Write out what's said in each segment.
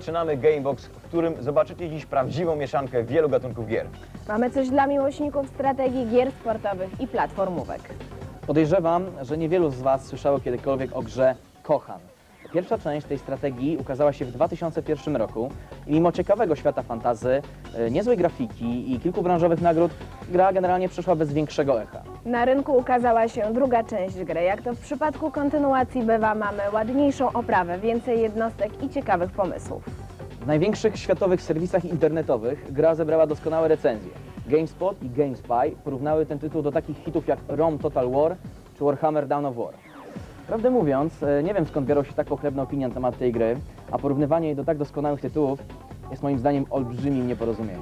zaczynamy Gamebox, w którym zobaczycie dziś prawdziwą mieszankę wielu gatunków gier. Mamy coś dla miłośników strategii gier sportowych i platformówek. Podejrzewam, że niewielu z Was słyszało kiedykolwiek o grze Kochan. Pierwsza część tej strategii ukazała się w 2001 roku i mimo ciekawego świata fantazy, e, niezłej grafiki i kilku branżowych nagród, gra generalnie przeszła bez większego echa. Na rynku ukazała się druga część gry. Jak to w przypadku kontynuacji bywa, mamy ładniejszą oprawę, więcej jednostek i ciekawych pomysłów. W największych światowych serwisach internetowych gra zebrała doskonałe recenzje. GameSpot i GameSpy porównały ten tytuł do takich hitów jak Rome Total War czy Warhammer Dawn of War. Prawdę mówiąc, e, nie wiem skąd biorą się tak pochlebne opinie na temat tej gry, a porównywanie jej do tak doskonałych tytułów jest moim zdaniem olbrzymim nieporozumieniem.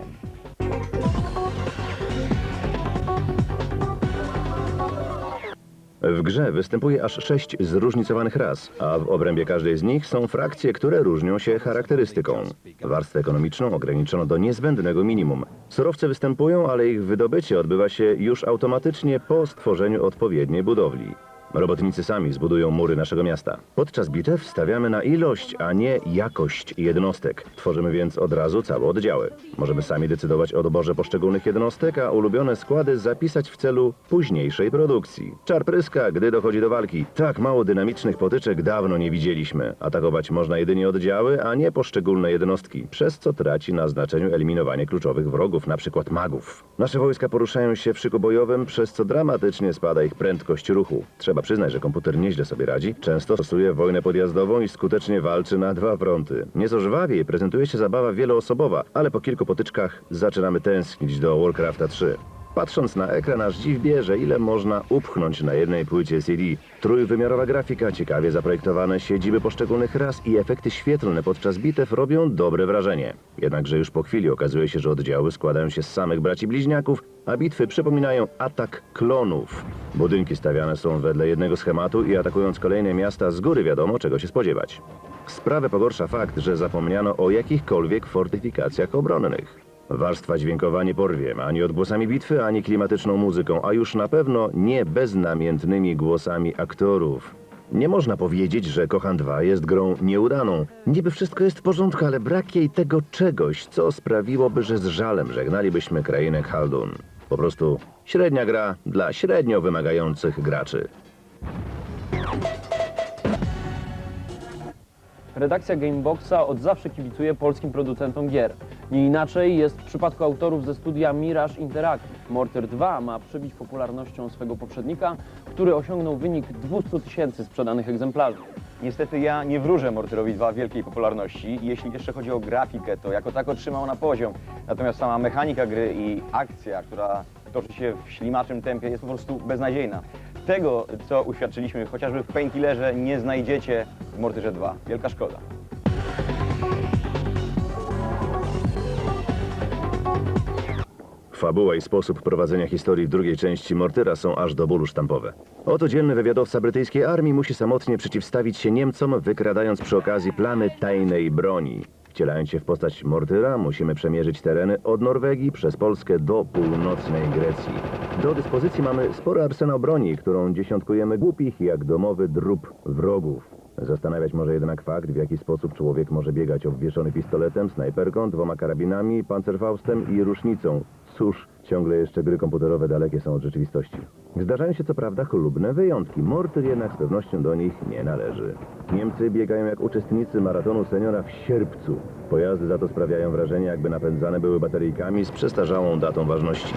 W grze występuje aż sześć zróżnicowanych ras, a w obrębie każdej z nich są frakcje, które różnią się charakterystyką. Warstwę ekonomiczną ograniczono do niezbędnego minimum. Surowce występują, ale ich wydobycie odbywa się już automatycznie po stworzeniu odpowiedniej budowli. Robotnicy sami zbudują mury naszego miasta. Podczas bitew stawiamy na ilość, a nie jakość jednostek. Tworzymy więc od razu całe oddziały. Możemy sami decydować o doborze poszczególnych jednostek, a ulubione składy zapisać w celu późniejszej produkcji. Czar pryska, gdy dochodzi do walki. Tak mało dynamicznych potyczek dawno nie widzieliśmy. Atakować można jedynie oddziały, a nie poszczególne jednostki, przez co traci na znaczeniu eliminowanie kluczowych wrogów, np. magów. Nasze wojska poruszają się w szyku bojowym, przez co dramatycznie spada ich prędkość ruchu. Trzeba przyznać, że komputer nieźle sobie radzi. Często stosuje wojnę podjazdową i skutecznie walczy na dwa fronty. Nieco żwawiej prezentuje się zabawa wieloosobowa, ale po kilku potyczkach zaczynamy tęsknić do Warcrafta 3. Patrząc na ekran, aż dziw bierze, ile można upchnąć na jednej płycie CD. Trójwymiarowa grafika, ciekawie zaprojektowane siedziby poszczególnych ras i efekty świetlne podczas bitew robią dobre wrażenie. Jednakże już po chwili okazuje się, że oddziały składają się z samych braci bliźniaków, a bitwy przypominają atak klonów. Budynki stawiane są wedle jednego schematu i atakując kolejne miasta z góry wiadomo czego się spodziewać. Sprawę pogorsza fakt, że zapomniano o jakichkolwiek fortyfikacjach obronnych. Warstwa dźwiękowa nie porwie ani odgłosami bitwy, ani klimatyczną muzyką, a już na pewno nie beznamiętnymi głosami aktorów. Nie można powiedzieć, że Kochan 2 jest grą nieudaną. Niby wszystko jest w porządku, ale brak jej tego czegoś, co sprawiłoby, że z żalem żegnalibyśmy krainę Khaldun. Po prostu średnia gra dla średnio wymagających graczy. Redakcja Gameboxa od zawsze kibicuje polskim producentom gier. Nie inaczej jest w przypadku autorów ze studia Mirage Interactive. Mortar 2 ma przebić popularnością swego poprzednika, który osiągnął wynik 200 tysięcy sprzedanych egzemplarzy. Niestety ja nie wróżę Mortyrowi 2 wielkiej popularności. Jeśli jeszcze chodzi o grafikę, to jako tak otrzymał na poziom. Natomiast sama mechanika gry i akcja, która toczy się w ślimaczym tempie, jest po prostu beznadziejna. Tego, co uświadczyliśmy chociażby w Painkillerze, nie znajdziecie w Mortyrze 2. Wielka szkoda. Fabuła i sposób prowadzenia historii drugiej części Mortyra są aż do bólu sztampowe. Oto dzielny wywiadowca brytyjskiej armii musi samotnie przeciwstawić się Niemcom, wykradając przy okazji plany tajnej broni. Wcielając się w postać Mortyra, musimy przemierzyć tereny od Norwegii przez Polskę do północnej Grecji. Do dyspozycji mamy spory arsenał broni, którą dziesiątkujemy głupich jak domowy drób wrogów. Zastanawiać może jednak fakt, w jaki sposób człowiek może biegać obwieszony pistoletem, snajperką, dwoma karabinami, pancerfaustem i rusznicą. Cóż, ciągle jeszcze gry komputerowe dalekie są od rzeczywistości. Zdarzają się co prawda chlubne wyjątki, Mortyr jednak z pewnością do nich nie należy. Niemcy biegają jak uczestnicy maratonu seniora w sierpcu. Pojazdy za to sprawiają wrażenie, jakby napędzane były bateryjkami z przestarzałą datą ważności.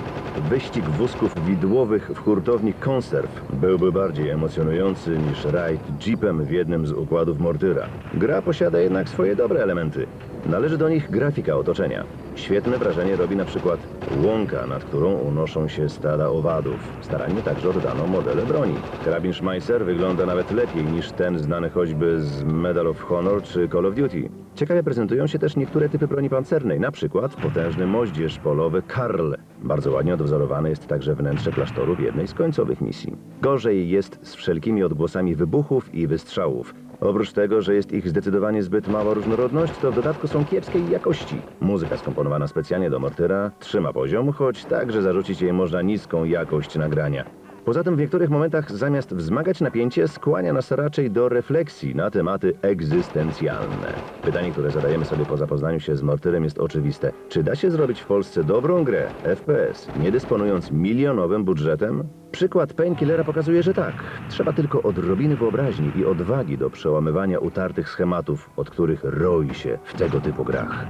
Wyścig wózków widłowych w hurtowni konserw byłby bardziej emocjonujący niż rajd jeepem w jednym z układów Mortyra. Gra posiada jednak swoje dobre elementy. Należy do nich grafika otoczenia. Świetne wrażenie robi na przykład łąka, nad którą unoszą się stada owadów. Starannie także oddano modele broni. Karabin Schmeisser wygląda nawet lepiej niż ten znany choćby z Medal of Honor czy Call of Duty. Ciekawie prezentują się też niektóre typy broni pancernej, na przykład potężny moździerz polowy Karl. Bardzo ładnie odwzorowane jest także wnętrze klasztoru w jednej z końcowych misji. Gorzej jest z wszelkimi odgłosami wybuchów i wystrzałów. Oprócz tego, że jest ich zdecydowanie zbyt mała różnorodność, to w dodatku są kiepskiej jakości. Muzyka skomponowana specjalnie do Mortyra trzyma poziom, choć także zarzucić jej można niską jakość nagrania. Poza tym w niektórych momentach zamiast wzmagać napięcie, skłania nas raczej do refleksji na tematy egzystencjalne. Pytanie, które zadajemy sobie po zapoznaniu się z Mortyrem jest oczywiste. Czy da się zrobić w Polsce dobrą grę FPS, nie dysponując milionowym budżetem? Przykład Painkillera pokazuje, że tak. Trzeba tylko odrobiny wyobraźni i odwagi do przełamywania utartych schematów, od których roi się w tego typu grach.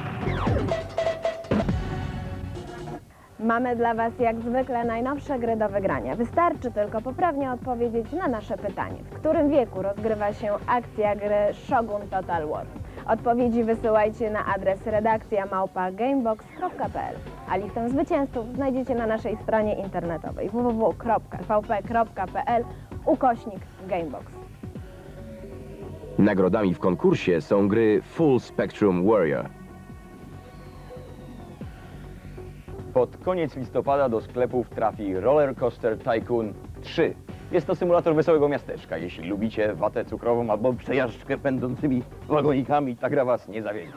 Mamy dla Was jak zwykle najnowsze gry do wygrania. Wystarczy tylko poprawnie odpowiedzieć na nasze pytanie. W którym wieku rozgrywa się akcja gry Shogun Total War? Odpowiedzi wysyłajcie na adres redakcja małpa gamebox.pl, a listę zwycięzców znajdziecie na naszej stronie internetowej www.vp.pl ukośnik gamebox. Nagrodami w konkursie są gry Full Spectrum Warrior. Pod koniec listopada do sklepów trafi Roller Coaster Tycoon 3. Jest to symulator wesołego miasteczka. Jeśli lubicie watę cukrową albo przejażdżkę pędzącymi wagonikami, ta gra was nie zawiedzie.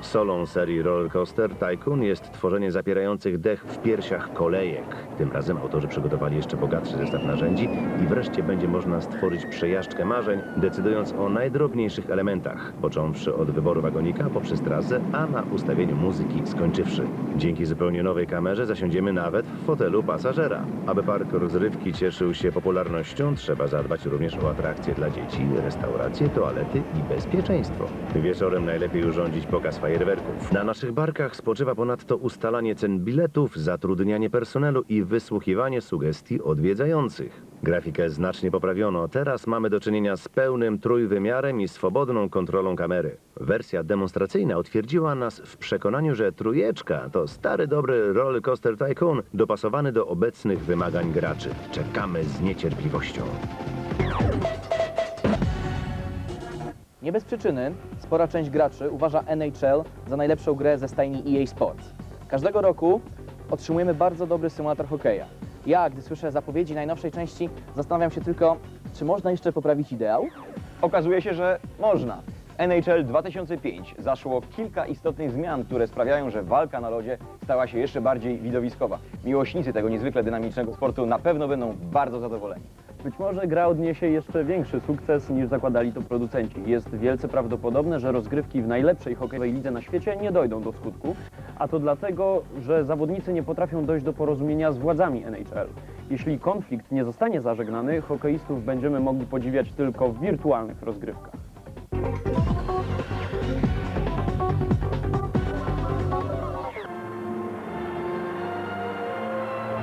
Solą serii Roller Coaster Tycoon jest tworzenie zapierających dech w piersiach kolejek. Tym razem autorzy przygotowali jeszcze bogatszy zestaw narzędzi i wreszcie będzie można stworzyć przejażdżkę marzeń, decydując o najdrobniejszych elementach, począwszy od wyboru wagonika poprzez trasę, a na ustawieniu muzyki skończywszy. Dzięki zupełnie nowej kamerze zasiądziemy nawet w fotelu pasażera. Aby park rozrywki cieszył się popularnością, trzeba zadbać również o atrakcje dla dzieci, restauracje, toalety i bezpieczeństwo. Wieczorem najlepiej urządzić pokaz fajerwerków. Na naszych barkach spoczywa ponadto ustalanie cen biletów, zatrudnianie personelu i wysłuchiwanie sugestii odwiedzających. Grafikę znacznie poprawiono. Teraz mamy do czynienia z pełnym trójwymiarem i swobodną kontrolą kamery. Wersja demonstracyjna utwierdziła nas w przekonaniu, że trójeczka to stary dobry roller coaster tycoon dopasowany do obecnych wymagań graczy. Czekamy z niecierpliwością. Nie bez przyczyny spora część graczy uważa NHL za najlepszą grę ze stajni EA Sports. Każdego roku otrzymujemy bardzo dobry symulator hokeja. Ja, gdy słyszę zapowiedzi najnowszej części, zastanawiam się tylko, czy można jeszcze poprawić ideał? Okazuje się, że można. NHL 2005 zaszło kilka istotnych zmian, które sprawiają, że walka na lodzie stała się jeszcze bardziej widowiskowa. Miłośnicy tego niezwykle dynamicznego sportu na pewno będą bardzo zadowoleni. Być może gra odniesie jeszcze większy sukces niż zakładali to producenci. Jest wielce prawdopodobne, że rozgrywki w najlepszej hokejowej lidze na świecie nie dojdą do skutku, a to dlatego, że zawodnicy nie potrafią dojść do porozumienia z władzami NHL. Jeśli konflikt nie zostanie zażegnany, hokeistów będziemy mogli podziwiać tylko w wirtualnych rozgrywkach.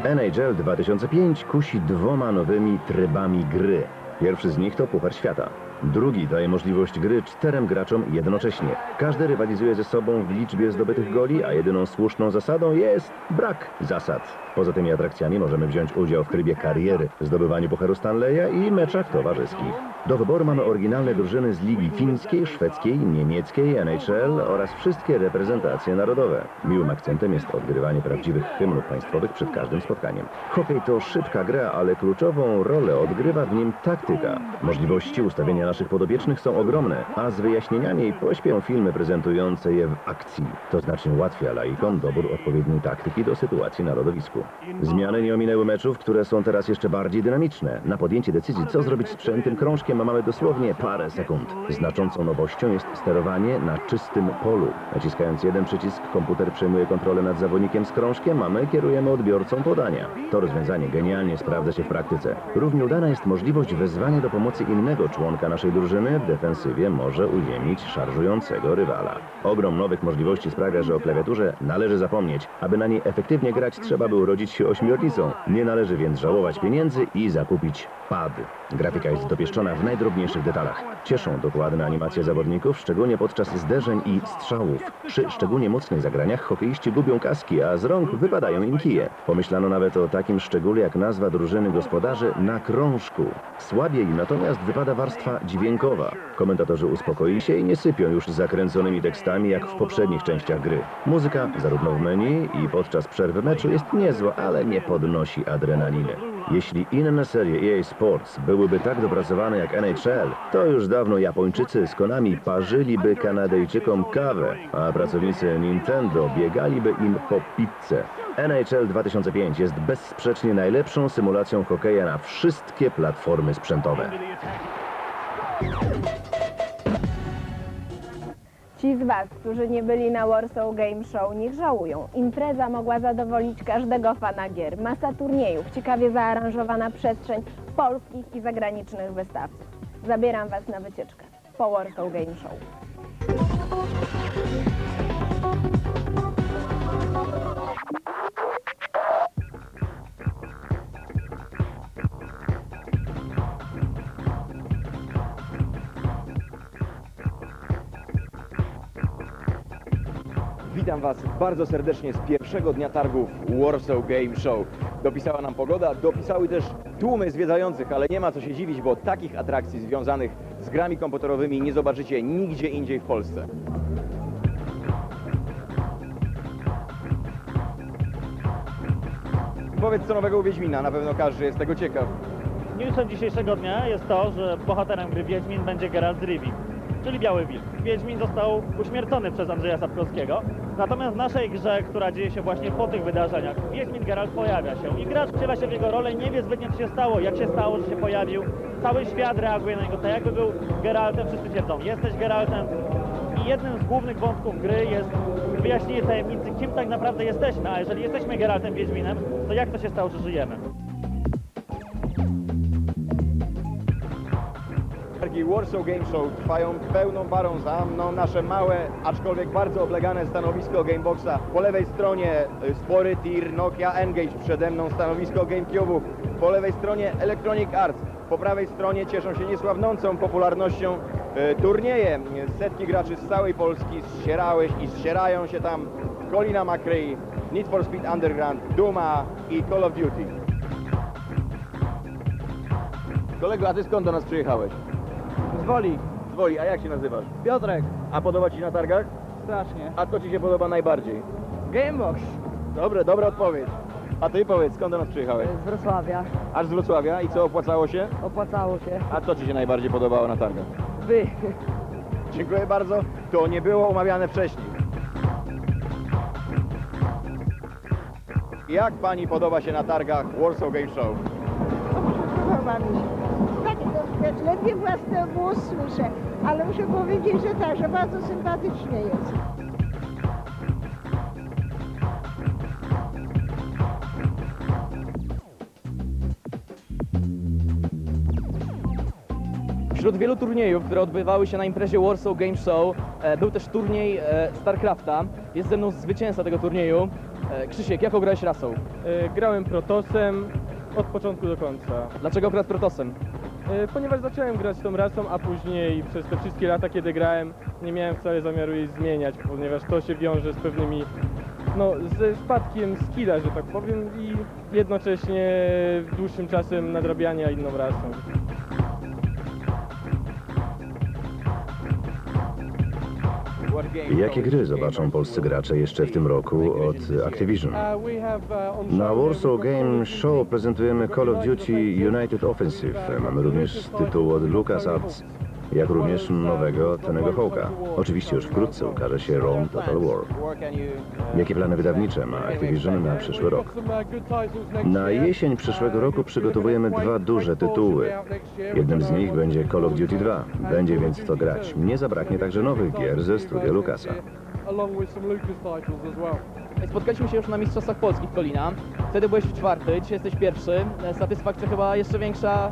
NHL 2005 kusi dwoma nowymi trybami gry. Pierwszy z nich to Puchar Świata. Drugi daje możliwość gry czterem graczom jednocześnie. Każdy rywalizuje ze sobą w liczbie zdobytych goli, a jedyną słuszną zasadą jest brak zasad. Poza tymi atrakcjami możemy wziąć udział w trybie kariery, zdobywaniu Pucharu Stanleya i meczach towarzyskich. Do wyboru mamy oryginalne drużyny z ligi fińskiej, szwedzkiej, niemieckiej, NHL oraz wszystkie reprezentacje narodowe. Miłym akcentem jest odgrywanie prawdziwych hymnów państwowych przed każdym spotkaniem. Hokej to szybka gra, ale kluczową rolę odgrywa w nim taktyka. Możliwości ustawienia naszych podopiecznych są ogromne, a z wyjaśnieniami pośpią filmy prezentujące je w akcji. To znacznie ułatwia laikom dobór odpowiedniej taktyki do sytuacji na lodowisku. Zmiany nie ominęły meczów, które są teraz jeszcze bardziej dynamiczne. Na podjęcie decyzji, co zrobić z przejętym krążkiem, mamy dosłownie parę sekund. Znaczącą nowością jest sterowanie na czystym polu. Naciskając jeden przycisk, komputer przejmuje kontrolę nad zawodnikiem z krążkiem, a my kierujemy odbiorcą podania. To rozwiązanie genialnie sprawdza się w praktyce. Równie udana jest możliwość wezwania do pomocy innego członka naszej drużyny. W defensywie może uziemić szarżującego rywala. Ogrom nowych możliwości sprawia, że o klawiaturze należy zapomnieć. Aby na niej efektywnie grać, trzeba by urodzić się ośmiornicą. Nie należy więc żałować pieniędzy i zakupić pad. Grafika jest dopieszczona w w najdrobniejszych detalach. Cieszą dokładne animacje zawodników, szczególnie podczas zderzeń i strzałów. Przy szczególnie mocnych zagraniach hokeiści gubią kaski, a z rąk wypadają im kije. Pomyślano nawet o takim szczególe jak nazwa drużyny gospodarzy na krążku. Słabiej natomiast wypada warstwa dźwiękowa. Komentatorzy uspokoili się i nie sypią już zakręconymi tekstami jak w poprzednich częściach gry. Muzyka, zarówno w menu i podczas przerwy meczu, jest niezła, ale nie podnosi adrenaliny. Jeśli inne serie EA Sports byłyby tak dopracowane jak NHL, to już dawno Japończycy z Konami parzyliby Kanadyjczykom kawę, a pracownicy Nintendo biegaliby im po pizzę. NHL 2005 jest bezsprzecznie najlepszą symulacją hokeja na wszystkie platformy sprzętowe. Ci z Was, którzy nie byli na Warsaw Game Show, niech żałują. Impreza mogła zadowolić każdego fana gier. Masa turniejów, ciekawie zaaranżowana przestrzeń polskich i zagranicznych wystawców. Zabieram Was na wycieczkę po Warsaw Game Show. Witam Was bardzo serdecznie z pierwszego dnia targów Warsaw Game Show. Dopisała nam pogoda, dopisały też tłumy zwiedzających, ale nie ma co się dziwić, bo takich atrakcji związanych z grami komputerowymi nie zobaczycie nigdzie indziej w Polsce. Powiedz co nowego u Wiedźmina, na pewno każdy jest tego ciekaw. Newsem dzisiejszego dnia jest to, że bohaterem gry Wiedźmin będzie Geralt z czyli Biały Wilk. Wiedźmin został uśmiercony przez Andrzeja Sapkowskiego, natomiast w naszej grze, która dzieje się właśnie po tych wydarzeniach, Wiedźmin Geralt pojawia się i gracz wciela się w jego rolę nie wie zbytnio co się stało, jak się stało, że się pojawił. Cały świat reaguje na niego tak jakby był Geraltem, wszyscy twierdzą, jesteś Geraltem. I jednym z głównych wątków gry jest wyjaśnienie tajemnicy, kim tak naprawdę jesteśmy, a jeżeli jesteśmy Geraltem Wiedźminem, to jak to się stało, że żyjemy? Targi Warsaw Game Show trwają pełną parą za mną nasze małe, aczkolwiek bardzo oblegane stanowisko Gameboxa. Po lewej stronie y, spory tir Nokia Engage, przede mną stanowisko GameCube'ów. Po lewej stronie Electronic Arts. Po prawej stronie cieszą się niesławnącą popularnością y, turnieje. Setki graczy z całej Polski zsierały i zsierają się tam. Colina McRae, Need for Speed Underground, Duma i Call of Duty. Kolego, a ty skąd do nas przyjechałeś? Z woli. Z Woli, a jak się nazywasz? Piotrek. A podoba Ci się na targach? Strasznie. A co Ci się podoba najbardziej? Gamebox. Dobre, dobra odpowiedź. A Ty powiedz, skąd do nas przyjechałeś? Z Wrocławia. Aż z Wrocławia i co, opłacało się? Opłacało się. A co Ci się najbardziej podobało na targach? Wy. Dziękuję bardzo. To nie było umawiane wcześniej. Jak Pani podoba się na targach Warsaw Game Show? Podoba mi się. To ledwie własny głos słyszę, ale muszę powiedzieć, że tak, że bardzo sympatycznie jest. Wśród wielu turniejów, które odbywały się na imprezie Warsaw Game Show, e, był też turniej e, StarCrafta. Jest ze mną zwycięzca tego turnieju. E, Krzysiek, jak grałeś rasą? E, Grałem Protosem od początku do końca, Dlaczego akurat Protosem? E, ponieważ zacząłem grać tą rasą, a później przez te wszystkie lata, kiedy grałem, nie miałem wcale zamiaru jej zmieniać, ponieważ to się wiąże z pewnymi, no, ze spadkiem skilla, że tak powiem, i jednocześnie dłuższym czasem nadrabiania inną rasą. Jakie gry zobaczą polscy gracze jeszcze w tym roku od Activision? Na Warsaw Game Show prezentujemy Call of Duty United Offensive. Mamy również tytuł od LucasArts, jak również nowego Tenego Hawka. Oczywiście już wkrótce ukaże się Rome Total War. Jakie plany wydawnicze ma Activision na przyszły rok? Na jesień przyszłego roku przygotowujemy dwa duże tytuły. Jednym z nich będzie Call of Duty 2. Będzie więc w to grać. Nie zabraknie także nowych gier ze studia Lucasa. Spotkaliśmy się już na Mistrzostwach Polskich Kolina. Wtedy byłeś czwarty, dzisiaj jesteś pierwszy. E, Satysfakcja chyba jeszcze większa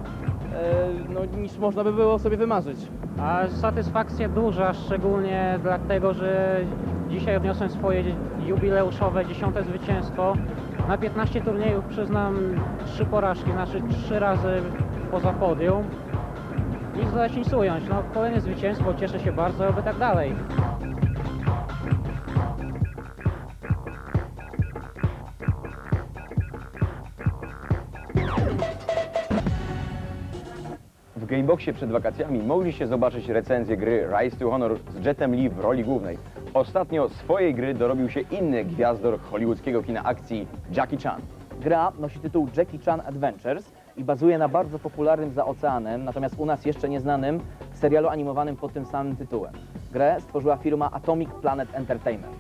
no, niż można by było sobie wymarzyć. A satysfakcja duża, szczególnie dlatego, że dzisiaj odniosłem swoje jubileuszowe dziesiąte zwycięstwo. Na 15 turniejów przyznam trzy porażki, znaczy trzy razy poza podium. nic ująć. No, kolejne zwycięstwo, cieszę się bardzo, oby tak dalej. W Gameboxie przed wakacjami mogliście zobaczyć recenzję gry Rise to Honor z Jetem Lee w roli głównej. Ostatnio swojej gry dorobił się inny gwiazdor hollywoodzkiego kina akcji, Jackie Chan. Gra nosi tytuł Jackie Chan Adventures i bazuje na bardzo popularnym za oceanem, natomiast u nas jeszcze nieznanym serialu animowanym pod tym samym tytułem. Grę stworzyła firma Atomic Planet Entertainment.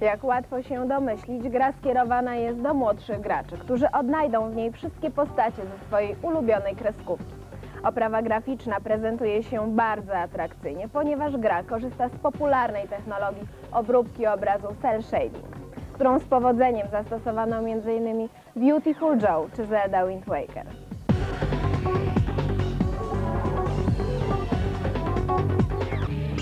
Jak łatwo się domyślić, gra skierowana jest do młodszych graczy, którzy odnajdą w niej wszystkie postacie ze swojej ulubionej kreskówki. Oprawa graficzna prezentuje się bardzo atrakcyjnie, ponieważ gra korzysta z popularnej technologii obróbki obrazu cel shading, którą z powodzeniem zastosowano m.in. Beautiful Joe czy Zelda Wind Waker.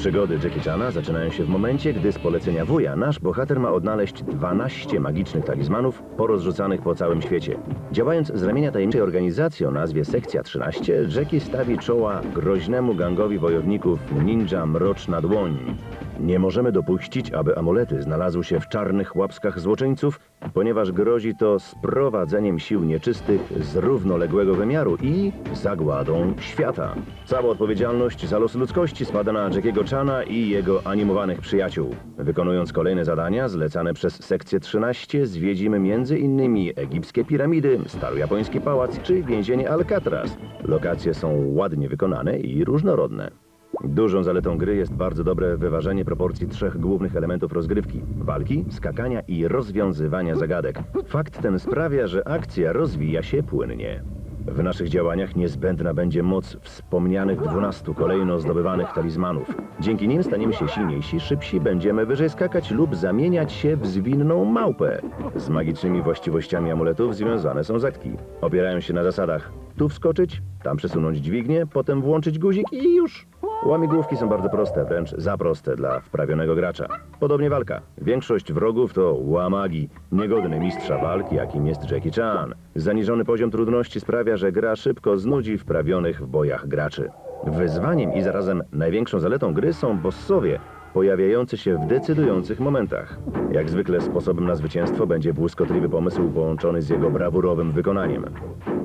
Przygody Jackie Chana zaczynają się w momencie, gdy z polecenia wuja nasz bohater ma odnaleźć 12 magicznych talizmanów porozrzucanych po całym świecie. Działając z ramienia tajemniczej organizacji o nazwie Sekcja 13, Jackie stawi czoła groźnemu gangowi wojowników Ninja Mroczna Dłoń. Nie możemy dopuścić, aby amulety znalazły się w czarnych łapskach złoczyńców, ponieważ grozi to sprowadzeniem sił nieczystych z równoległego wymiaru i zagładą świata. Cała odpowiedzialność za los ludzkości spada na Jackiego Chana i jego animowanych przyjaciół. Wykonując kolejne zadania zlecane przez sekcję 13 zwiedzimy m.in. egipskie piramidy, starojapoński pałac czy więzienie Alcatraz. Lokacje są ładnie wykonane i różnorodne. Dużą zaletą gry jest bardzo dobre wyważenie proporcji trzech głównych elementów rozgrywki: walki, skakania i rozwiązywania zagadek. Fakt ten sprawia, że akcja rozwija się płynnie. W naszych działaniach niezbędna będzie moc wspomnianych 12 kolejno zdobywanych talizmanów. Dzięki nim staniemy się silniejsi, szybsi, będziemy wyżej skakać lub zamieniać się w zwinną małpę. Z magicznymi właściwościami amuletów związane są zetki. Opierają się na zasadach tu wskoczyć, tam przesunąć dźwignię, potem włączyć guzik i już. Łamigłówki są bardzo proste, wręcz za proste dla wprawionego gracza. Podobnie walka. Większość wrogów to łamagi, niegodny mistrza walki, jakim jest Jackie Chan. Zaniżony poziom trudności sprawia, że gra szybko znudzi wprawionych w bojach graczy. Wyzwaniem i zarazem największą zaletą gry są bossowie, pojawiający się w decydujących momentach. Jak zwykle sposobem na zwycięstwo będzie błyskotliwy pomysł połączony z jego brawurowym wykonaniem.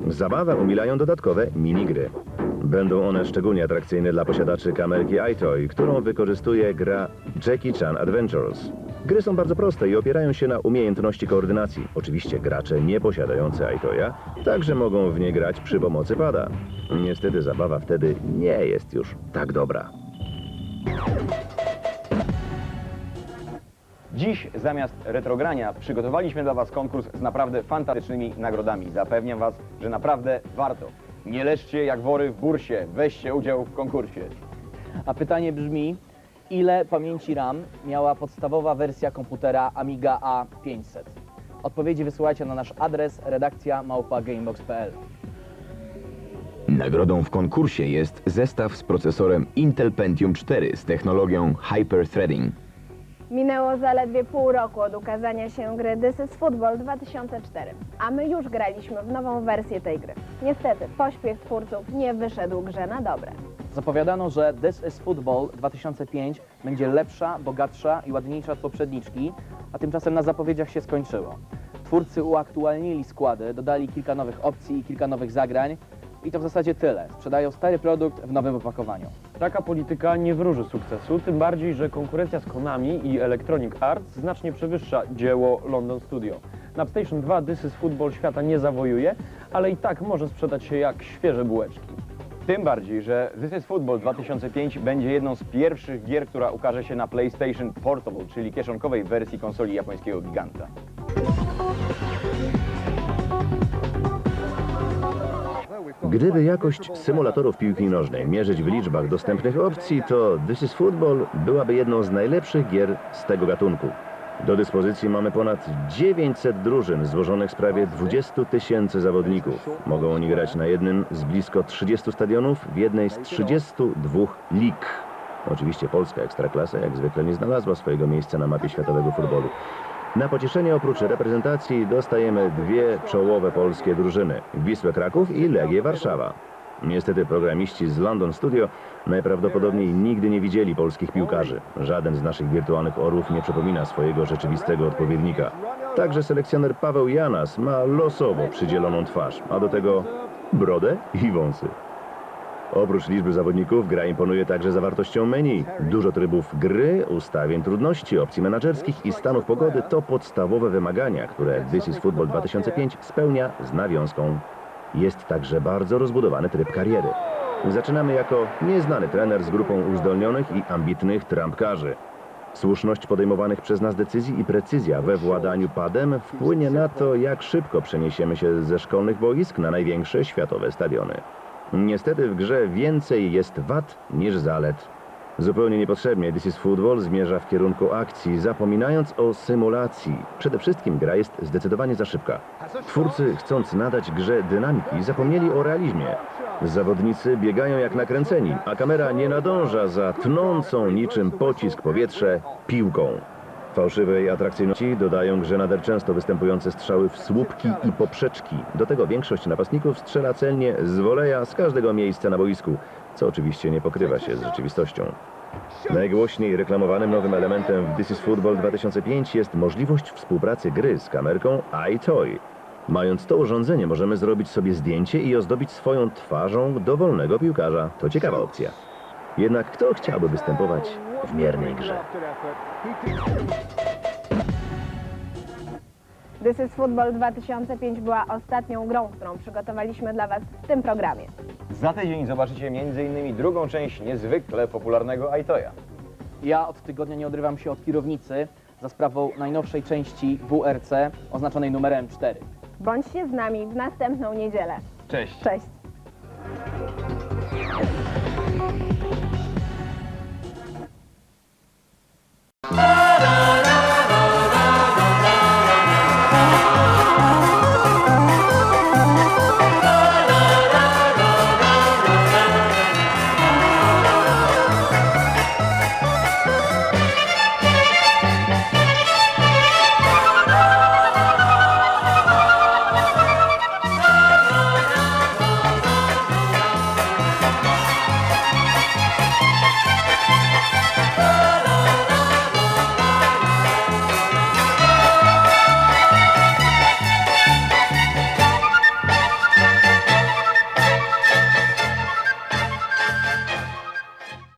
Zabawę umilają dodatkowe minigry. Będą one szczególnie atrakcyjne dla posiadaczy kamerki iToy, którą wykorzystuje gra Jackie Chan Adventures. Gry są bardzo proste i opierają się na umiejętności koordynacji. Oczywiście gracze nie posiadający iToya także mogą w nie grać przy pomocy pada. Niestety zabawa wtedy nie jest już tak dobra. Dziś zamiast retrogrania przygotowaliśmy dla Was konkurs z naprawdę fantastycznymi nagrodami. Zapewniam Was, że naprawdę warto. Nie leżcie jak wory w bursie, weźcie udział w konkursie. A pytanie brzmi, ile pamięci RAM miała podstawowa wersja komputera Amiga A500? Odpowiedzi wysyłajcie na nasz adres redakcja małpa.gamebox.pl. Nagrodą w konkursie jest zestaw z procesorem Intel Pentium 4 z technologią Hyperthreading. Minęło zaledwie pół roku od ukazania się gry This is Football 2004, a my już graliśmy w nową wersję tej gry. Niestety, pośpiech twórców nie wyszedł grze na dobre. Zapowiadano, że This is Football 2005 będzie lepsza, bogatsza i ładniejsza od poprzedniczki, a tymczasem na zapowiedziach się skończyło. Twórcy uaktualnili składy, dodali kilka nowych opcji i kilka nowych zagrań i to w zasadzie tyle. Sprzedają stary produkt w nowym opakowaniu. Taka polityka nie wróży sukcesu, tym bardziej, że konkurencja z Konami i Electronic Arts znacznie przewyższa dzieło London Studio. Na PlayStation 2 This is Football świata nie zawojuje, ale i tak może sprzedać się jak świeże bułeczki. Tym bardziej, że This is Football 2005 będzie jedną z pierwszych gier, która ukaże się na PlayStation Portable, czyli kieszonkowej wersji konsoli japońskiego giganta. Gdyby jakość symulatorów piłki nożnej mierzyć w liczbach dostępnych opcji, to This is Football byłaby jedną z najlepszych gier z tego gatunku. Do dyspozycji mamy ponad 900 drużyn złożonych z prawie 20 tysięcy zawodników. Mogą oni grać na jednym z blisko 30 stadionów w jednej z 32 lig. Oczywiście polska ekstraklasa jak zwykle nie znalazła swojego miejsca na mapie światowego futbolu. Na pocieszenie oprócz reprezentacji dostajemy dwie czołowe polskie drużyny. Wisłę Kraków i Legię Warszawa. Niestety programiści z London Studio najprawdopodobniej nigdy nie widzieli polskich piłkarzy. Żaden z naszych wirtualnych orłów nie przypomina swojego rzeczywistego odpowiednika. Także selekcjoner Paweł Janas ma losowo przydzieloną twarz, a do tego brodę i wąsy. Oprócz liczby zawodników, gra imponuje także zawartością menu. Dużo trybów gry, ustawień trudności, opcji menedżerskich i stanów pogody to podstawowe wymagania, które This is Football 2005 spełnia z nawiązką. Jest także bardzo rozbudowany tryb kariery. Zaczynamy jako nieznany trener z grupą uzdolnionych i ambitnych trampkarzy. Słuszność podejmowanych przez nas decyzji i precyzja we władaniu padem wpłynie na to, jak szybko przeniesiemy się ze szkolnych boisk na największe światowe stadiony. Niestety w grze więcej jest wad niż zalet. Zupełnie niepotrzebnie This is Football zmierza w kierunku akcji, zapominając o symulacji. Przede wszystkim gra jest zdecydowanie za szybka. Twórcy, chcąc nadać grze dynamiki, zapomnieli o realizmie. Zawodnicy biegają jak nakręceni, a kamera nie nadąża za tnącą niczym pocisk powietrze piłką. Fałszywej atrakcyjności dodają grze nader często występujące strzały w słupki i poprzeczki. Do tego większość napastników strzela celnie z woleja z każdego miejsca na boisku, co oczywiście nie pokrywa się z rzeczywistością. Najgłośniej reklamowanym nowym elementem w This is Football 2005 jest możliwość współpracy gry z kamerką iToy. Mając to urządzenie, możemy zrobić sobie zdjęcie i ozdobić swoją twarzą dowolnego piłkarza. To ciekawa opcja. Jednak kto chciałby występować w miernej grze? This is Football 2005 była ostatnią grą, którą przygotowaliśmy dla Was w tym programie. Za tydzień zobaczycie m.in. drugą część niezwykle popularnego Aitoya. Ja od tygodnia nie odrywam się od kierownicy za sprawą najnowszej części WRC oznaczonej numerem 4. Bądźcie z nami w następną niedzielę. Cześć! Cześć!